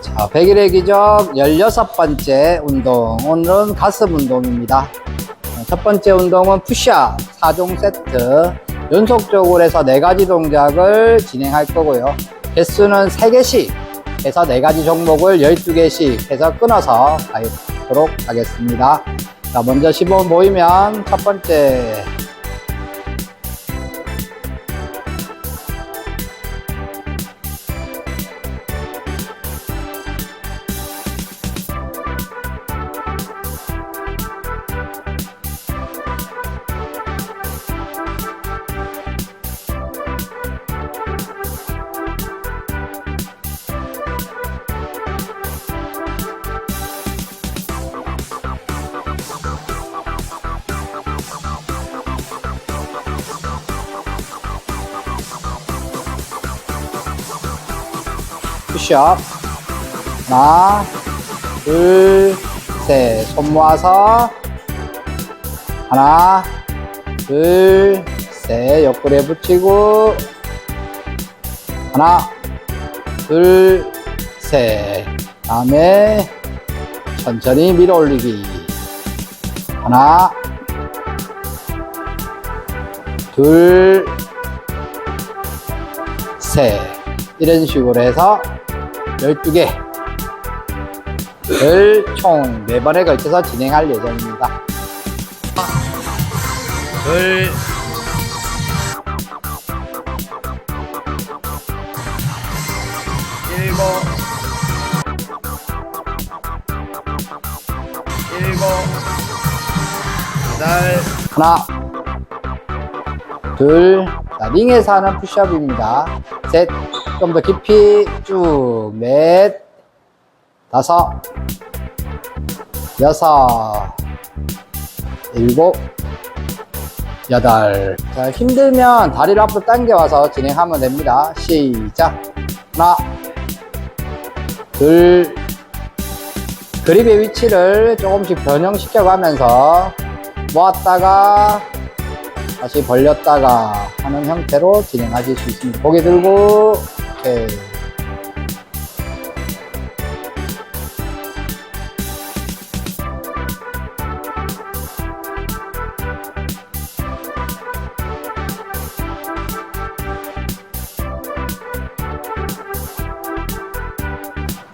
자, 100일의 기적 16번째 운동. 오늘은 가슴 운동입니다. 첫 번째 운동은 푸시업 4종 세트. 연속적으로 해서 4가지 동작을 진행할 거고요. 개수는 3개씩 해서 4가지 종목을 12개씩 해서 끊어서 가도록 하겠습니다. 자, 먼저 시범 보이면 첫 번째. 푸시업. 하나, 둘, 셋. 손 모아서. 하나, 둘, 셋. 옆구리에 붙이고. 하나, 둘, 셋. 다음에 천천히 밀어 올리기. 하나, 둘, 셋. 이런 식으로 해서 12개를 총 4번에 걸쳐서 진행할 예정입니다. 둘, 일곱, 일곱, 여덟, 하나, 둘, 자, 링에서 하는 푸시업입니다. 셋, 좀 더 깊이 쭉, 넷, 다섯, 여섯, 일곱, 여덟. 자, 힘들면 다리를 앞으로 당겨와서 진행하면 됩니다. 시작. 하나, 둘, 그립의 위치를 조금씩 변형시켜 가면서 모았다가 다시 벌렸다가 하는 형태로 진행하실 수 있습니다. 고개 들고, 오케이.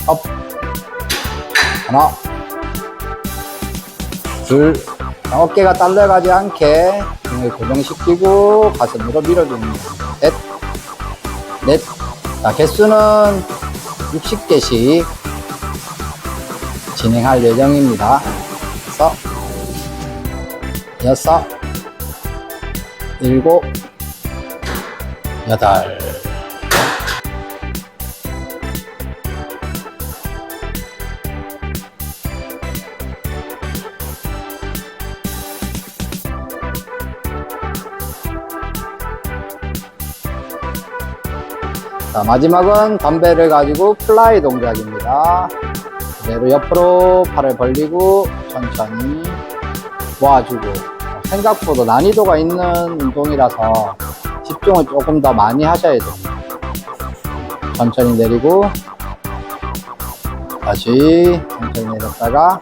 업. 하나. 둘. 자, 어깨가 딸려가지 않게 등을 고정시키고 가슴으로 밀어줍니다. 셋. 넷. 자, 개수는 60개씩 진행할 예정입니다. 그래서 6, 7, 8, 자, 마지막은 덤벨을 가지고 플라이 동작입니다. 그대로 옆으로 팔을 벌리고 천천히 모아주고 생각보다 난이도가 있는 운동이라서 집중을 조금 더 많이 하셔야 됩니다. 천천히 내리고 다시 천천히 내렸다가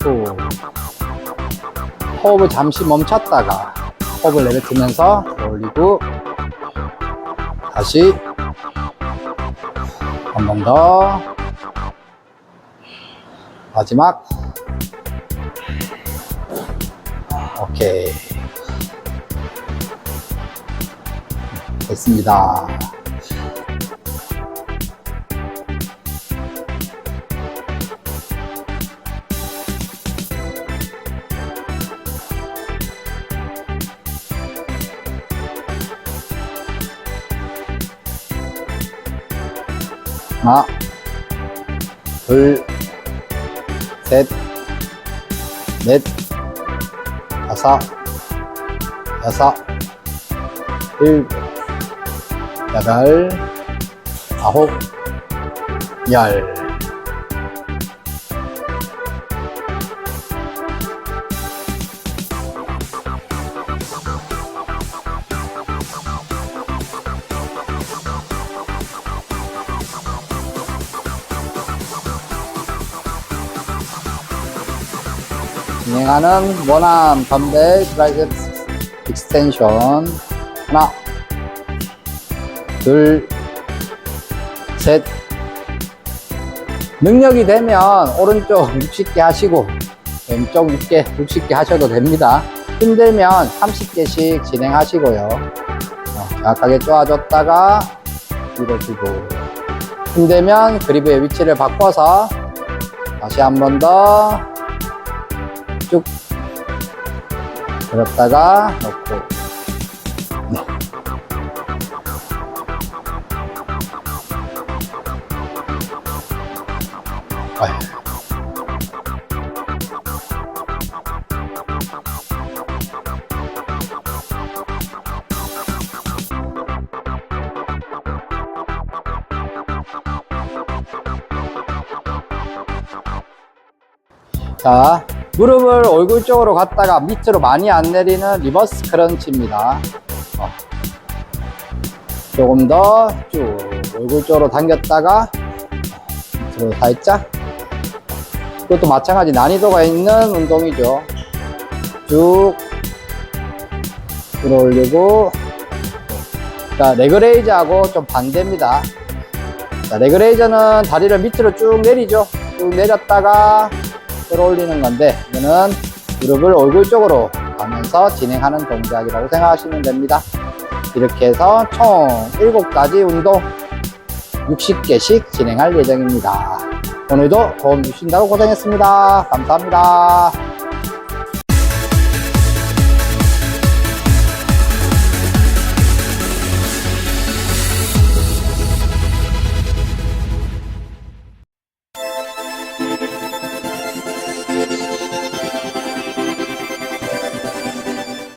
또 호흡을 잠시 멈췄다가 호흡을 내뱉으면서 올리고 다시 한 번 더. 마지막. 오케이. 됐습니다. 하나, 둘, 셋, 넷, 다섯, 여섯, 일곱, 여덟, 아홉, 열. 진행하는 원암 덤벨 트라이셉스 익스텐션. 하나 둘 셋. 능력이 되면 오른쪽 60개 하시고 왼쪽 6개 60개 하셔도 됩니다. 힘들면 30개씩 진행하시고요. 어, 정확하게 쪼아줬다가 뒤로 주고. 힘들면 그립의 위치를 바꿔서 다시 한 번 더 쭉 네. 아유. 자, 무릎을 얼굴 쪽으로 갔다가 밑으로 많이 안 내리는 리버스 크런치입니다. 어. 조금 더 쭉 얼굴 쪽으로 당겼다가 밑으로 살짝. 이것도 마찬가지 난이도가 있는 운동이죠. 쭉 들어올리고. 자, 레그레이즈하고 좀 반대입니다. 자, 레그레이저는 다리를 밑으로 쭉 내리죠. 쭉 내렸다가 끌어올리는 건데 이거는 무릎을 얼굴 쪽으로 가면서 진행하는 동작이라고 생각하시면 됩니다. 이렇게 해서 총 7가지 운동 60개씩 진행할 예정입니다. 오늘도 도움 주신다고 고생했습니다. 감사합니다.